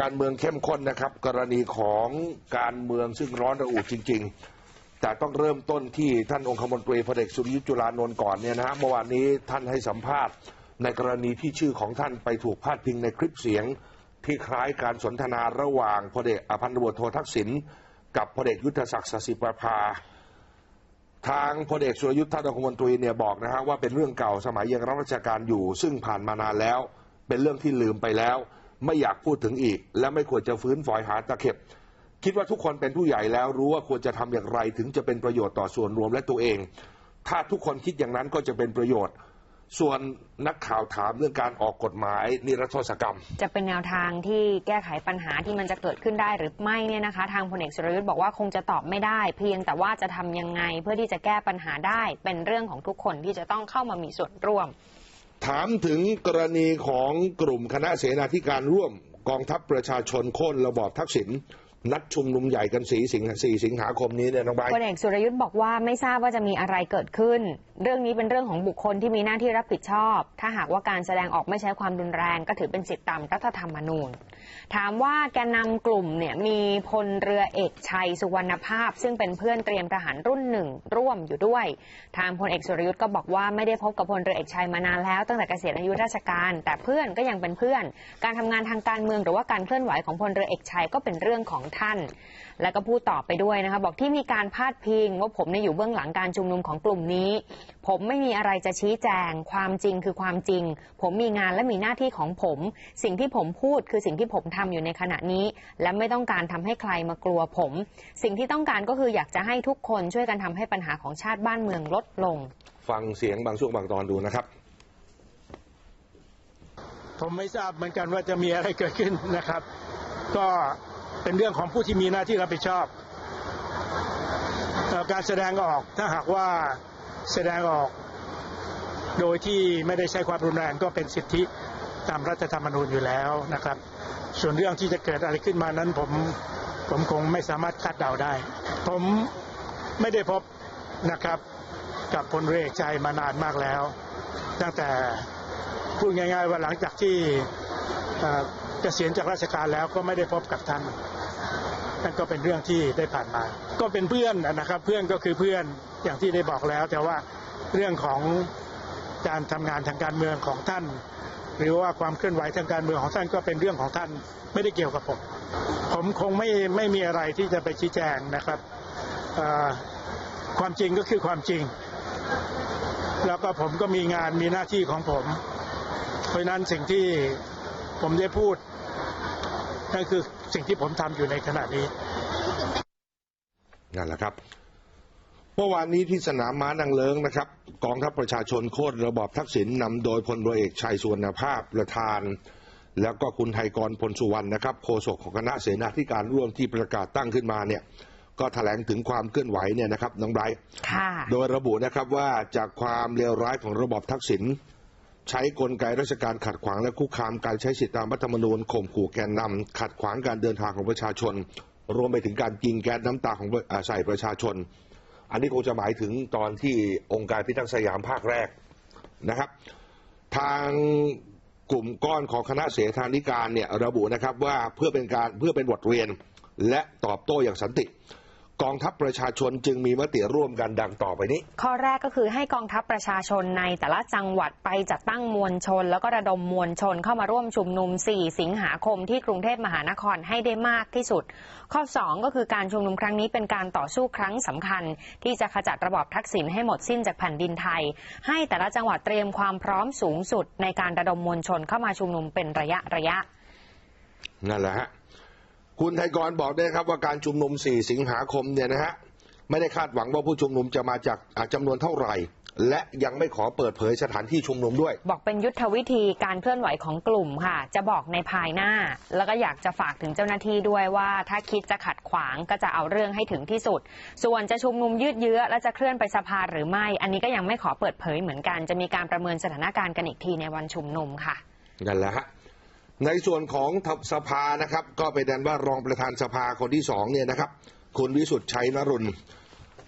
การเมืองเข้มข้นนะครับ กรณีของการเมืองซึ่งร้อนระอุจริง ๆ แต่ต้องเริ่มต้นที่ท่านองคมนตรีพลเอกสุริยุทธ์จุลานนท์ก่อนเนี่ยนะฮะเมื่อวานนี้ท่านให้สัมภาษณ์ ในกรณีที่ชื่อของท่านไปถูกพาดพิงในคลิปเสียง ที่คล้ายการสนทนาระหว่างพลเอกอภันตำรวจโททักษิณกับพลเอกยุทธศักดิ์สสิประภาทางพลเอกสุรยุทธ์ท่านองคมนตรีเนี่ยบอกนะฮะว่าเป็นเรื่องเก่าสมัยยังรับราชการอยู่ ซึ่งผ่านมานานแล้ว เป็นเรื่องที่ลืมไปแล้ว ไม่อยากพูดถึงอีก และไม่ควรจะฟื้นฝอยหาตะเข็บ คิดว่าทุกคนเป็นผู้ใหญ่แล้วรู้ว่าควรจะทำอย่างไรถึงจะเป็นประโยชน์ต่อส่วนรวมและตัวเอง ถ้าทุกคนคิดอย่างนั้นก็จะเป็นประโยชน์ ส่วนนักข่าวถามเรื่องการออกกฎหมายนิรโทษกรรม จะเป็นแนวทางที่แก้ไขปัญหาที่มันจะเกิดขึ้นได้หรือไม่เนี่ยนะคะ ทางพลเอกสุรยุทธ์บอกว่าคงจะตอบไม่ได้ เพียงแต่ว่าจะทำยังไงเพื่อที่จะแก้ปัญหาได้เป็นเรื่องของทุกคนที่จะต้องเข้ามามีส่วนร่วม ถามถึงกรณีของกลุ่มคณะเสนาธิการร่วม กองทัพประชาชนโค่นระบอบทักษิณนัดชุมนุมใหญ่กันสีสิงหาสี่สิงหาคมนี้เนี่ยน้องใบพลเอกสุรยุทธ์บอกว่าไม่ทราบว่าจะมีอะไรเกิดขึ้น เรื่องนี้เป็นเรื่องของบุคคลที่มีหน้าที่รับผิดชอบ ถ้าหากว่าการแสดงออกไม่ใช้ความรุนแรง ก็ถือเป็นสิทธิตามรัฐธรรมนูญ ถามว่าแกนนำกลุ่มเนี่ยมีพลเรือเอกชัยสุวรรณภาพ ซึ่งเป็นเพื่อนเตรียมทหารรุ่นหนึ่งร่วมอยู่ด้วย ทางพลเอกสุรยุทธ์ก็บอกว่าไม่ได้พบกับพลเรือเอกชัยมานานแล้ว ตั้งแต่เกษียณอายุราชการ แต่เพื่อนก็ยังเป็นเพื่อน การทำงานทางการเมืองหรือว่าการเคลื่อนไหวของพลเรือเอกชัยก็เป็นเรื่องของท่าน แล้วก็พูดต่อไปด้วยนะคะบอกที่มีการพาดพิง ว่าผมเนี่ยอยู่เบื้องหลังการชุมนุมของกลุ่มนี้ ผมไม่มีอะไรจะชี้แจง ความจริงคือความจริง ผมมีงานและมีหน้าที่ของผม สิ่งที่ผมพูดคือสิ่งที่ผมทำอยู่ในขณะนี้ และไม่ต้องการทำให้ใครมากลัวผม สิ่งที่ต้องการก็คืออยากจะให้ทุกคนช่วยกันทำให้ปัญหาของชาติบ้านเมืองลดลง ฟังเสียงบางช่วงบางตอนดูนะครับผมไม่ทราบเหมือนกันว่าจะมีอะไรเกิดขึ้นนะครับ ก็ เป็นเรื่องของผู้ที่มีหน้าที่รับผิดชอบอการแสดงออกถ้าหากว่าแสดงออกโดยที่ไม่ได้ใช้ความรุนแรงก็เป็นสิทธิตามรัฐธรรมนูญอยู่แล้วนะครับ ส่วนเรื่องที่จะเกิดอะไรขึ้นมานั้นผมผมคงไม่สามารถคาดเดาได้ ผมไม่ได้พบนะครับกับพลเรือเอกชัยมานานมากแล้ว ตั้งแต่พูดง่ายๆว่าหลังจากที่ กษียณจากราชการแล้วก็ไม่ได้พบกับท่านนั่นก็เป็นเรื่องที่ได้ผ่านมา ก็เป็นเพื่อนนะครับ เพื่อนก็คือเพื่อนอย่างที่ได้บอกแล้ว แต่ว่าเรื่องของการทำงานทางการเมืองของท่าน หรือว่าความเคลื่อนไหวทางการเมืองของท่านก็เป็นเรื่องของท่านไม่ได้เกี่ยวกับผม ผมคงไม่ไม่มีอะไรที่จะไปชี้แจงนะครับความจริงก็คือความจริง แล้วก็ผมก็มีงานมีหน้าที่ของผม เพราะนั้นสิ่งที่ผมได้พูด นั่นคือสิ่งที่ผมทำอยู่ในขณะนี้นั่นแหละครับ เมื่อวานนี้ที่สนามม้านางเลิงนะครับกองทัพประชาชนโค่นระบอบทักษิณนำโดยพลเรือเอกชัยสุวรรณภาพประธาน แล้วก็คุณไทยกรพลสุวรรณนะครับโฆษกของคณะเสนาธิการร่วมที่ประกาศตั้งขึ้นมาเนี่ยก็แถลงถึงความเคลื่อนไหวเนี่ยนะครับน้องไบรท์ค่ะโดยระบุนะครับว่าจากความเลวร้ายของระบอบทักษิณ ใช้กลไกราชการขัดขวางและคุกคามการใช้สิทธิตามรัฐธรรมนูญข่มขู่แกนนำขัดขวางการเดินทางของประชาชน รวมไปถึงการยิงแก๊สน้ำตาของใส่ประชาชน อันนี้คงจะหมายถึงตอนที่องค์การพิทักษ์สยามภาคแรกนะครับ ทางกลุ่มก้อนของคณะเสนาธิการเนี่ยระบุนะครับว่าเพื่อเป็นการเพื่อเป็นบทเรียนและตอบโต้อย่างสันติ กองทัพประชาชนจึงมีมติร่วมกันดังต่อไปนี้ ข้อแรกก็คือให้กองทัพประชาชนในแต่ละจังหวัดไปจัดตั้งมวลชน แล้วก็ระดมมวลชนเข้ามาร่วมชุมนุม 4 สิงหาคมที่กรุงเทพมหานครให้ได้มากที่สุด ข้อ 2 ก็คือการชุมนุมครั้งนี้เป็นการต่อสู้ครั้งสำคัญ ที่จะขจัดระบอบทักษิณให้หมดสิ้นจากแผ่นดินไทย ให้แต่ละจังหวัดเตรียมความพร้อมสูงสุด ในการระดมมวลชนเข้ามาชุมนุมเป็นระยะระยะนั่นแหละฮะ คุณไทยกรบอกด้วยครับว่าการชุมนุม 4 สิงหาคมเนี่ยนะฮะไม่ได้คาดหวังว่าผู้ชุมนุมจะมาจากอ่าจำนวนเท่าไหร่ และยังไม่ขอเปิดเผยสถานที่ชุมนุมด้วย บอกเป็นยุทธวิธีการเคลื่อนไหวของกลุ่มค่ะ จะบอกในภายหน้า แล้วก็อยากจะฝากถึงเจ้าหน้าที่ด้วยว่า ถ้าคิดจะขัดขวางก็จะเอาเรื่องให้ถึงที่สุด ส่วนจะชุมนุมยืดเยื้อและจะเคลื่อนไปสภาหรือไม่ อันนี้ก็ยังไม่ขอเปิดเผยเหมือนกัน จะมีการประเมินสถานการณ์กันอีกทีในวันชุมนุมค่ะนั่นแหละฮะ ในส่วนของสภานะครับ ก็ไปนดันว่ารองประธานสภาคนที่สองเนี่ยนะครับ คุณวิสุทธ์ชัยนรุน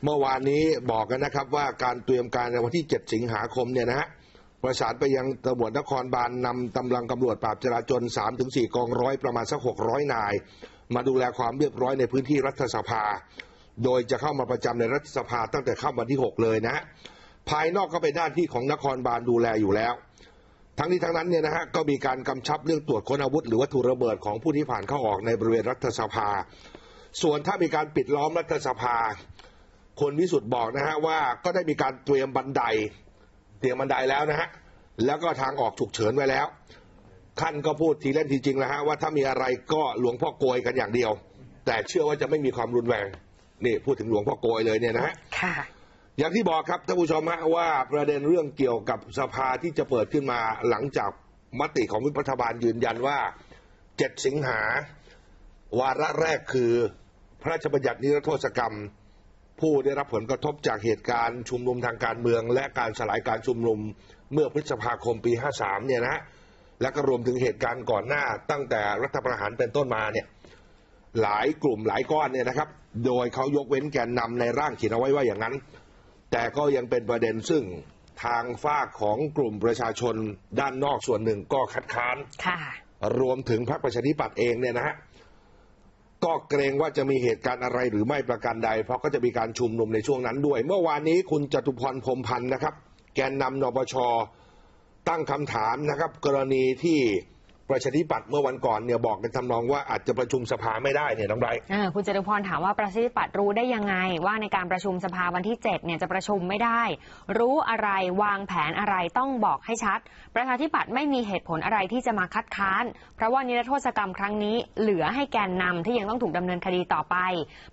เมื่อวานนี้บอกกันนะครับว่าการเตรียมการในวันที่ 7 สิงหาคมเนี่ยนะฮะประสานไปยังตำรวจนครบาลนำกำลังตำรวจปราบจราจร3ถึง4กองร้อยประมาณสัก 600 นาย มาดูแลความเรียบร้อยในพื้นที่รัฐสภา โดยจะเข้ามาประจำในรัฐสภาตั้งแต่ค่ำวันที่ 6 เลยนะฮะภายนอกก็เป็นหน้าที่ของนครบาลดูแลอยู่แล้ว ทั้งนี้ทั้งนั้นเนี่ยนะฮะก็มีการกำชับเรื่องตรวจค้นอาวุธ หรือวัตถุระเบิดของผู้ที่ผ่านเข้าออกในบริเวณรัฐสภา ส่วนถ้ามีการปิดล้อมรัฐสภา คนวิสุทธ์บอกนะฮะว่าก็ได้มีการเตรียมบันได เตรียมบันไดแล้วนะฮะแล้วก็ทางออกฉุกเฉินไว้แล้วท่านก็พูดทีเล่นทีจริงแล้วฮะว่าถ้ามีอะไรก็หลวงพ่อโกยกันอย่างเดียว แต่เชื่อว่าจะไม่มีความรุนแรงนี่พูดถึงหลวงพ่อโกยเลยเนี่ยนะฮะค่ะ อย่างที่บอกครับท่านผู้ชมฮะว่าประเด็นเรื่องเกี่ยวกับสภาที่จะเปิดขึ้นมาหลังจากมติของวิปรัฐบาลยืนยันว่า 7 สิงหาวาระแรกคือพระราชบัญญัตินิรโทษกรรม ผู้ได้รับผลกระทบจากเหตุการณ์ชุมนุมทางการเมือง และการสลายการชุมนุมเมื่อพฤษภาคมปี 53 เนี่ยนะฮะและก็รวมถึงเหตุการณ์ก่อนหน้าตั้งแต่รัฐประหารเป็นต้นมาเนี่ยหลายกลุ่มหลายก้อนเนี่ยนะครับ โดยเขายกเว้นแกนนำในร่างเขียนเอาไว้ว่าอย่างนั้น แต่ก็ยังเป็นประเด็นซึ่งทางฝากของกลุ่มประชาชนด้านนอกส่วนหนึ่งก็คัดค้าน ค่ะ รวมถึงพรรคประชาธิปัตย์เองเนี่ยนะฮะ ก็เกรงว่าจะมีเหตุการณ์อะไรหรือไม่ประการใด เพราะก็จะมีการชุมนุมในช่วงนั้นด้วย เมื่อวานนี้คุณจตุพรพรหมพันธ์นะครับ แกนนำนปชตั้งคำถามนะครับ กรณีที่ ประชาธิปัตย์เมื่อวันก่อนเนี่ยบอกในทำนองว่าอาจจะประชุมสภาไม่ได้เนี่ยน้องไบรท์คุณจตุพรถามว่าประชาธิปัตย์รู้ได้ยังไง ว่าในการประชุมสภาวันที่7เนี่ยจะประชุมไม่ได้ รู้อะไรวางแผนอะไรต้องบอกให้ชัด ประชาธิปัตย์ไม่มีเหตุผลอะไรที่จะมาคัดค้าน เพราะว่านิรโทษกรรมครั้งนี้ เหลือให้แกนนำที่ยังต้องถูกดำเนินคดีต่อไป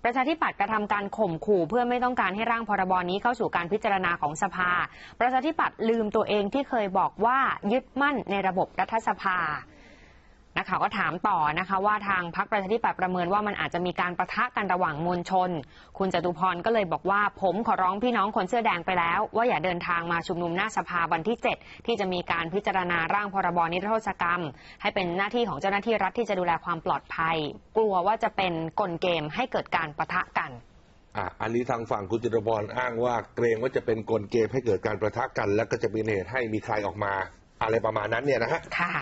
ประชาธิปัตย์กระทำการข่มขู่ เพื่อไม่ต้องการให้ร่างพรบนี้เข้าสู่การพิจารณาของสภา ประชาธิปัตย์ลืมตัวเองที่เคยบอกว่ายึดมั่นในระบบรัฐสภา นักข่าวก็ถามต่อนะคะว่าทางพรรคประชาธิปัตย์ประเมินว่ามันอาจจะมีการประทะกันระหว่างมวลชน คุณจตุพรก็เลยบอกว่า ผมขอร้องพี่น้องคนเสื้อแดงไปแล้ว ว่าอย่าเดินทางมาชุมนุมหน้าสภาวันที่ 7 ที่จะมีการพิจารณาร่างพรบนิรโทษกรรม ให้เป็นหน้าที่ของเจ้าหน้าที่รัฐที่จะดูแลความปลอดภัย กลัวว่าจะเป็นกลเกมให้เกิดการประทะกันอะอันนี้ทางฝั่งคุณจตุพรอ้างว่าเกรงว่าจะเป็นกลเกมให้เกิดการประทะกัน และก็จะเป็นเหตุให้มีใครออกมา อะไรประมาณนั้นเนี่ยนะฮะค่ะ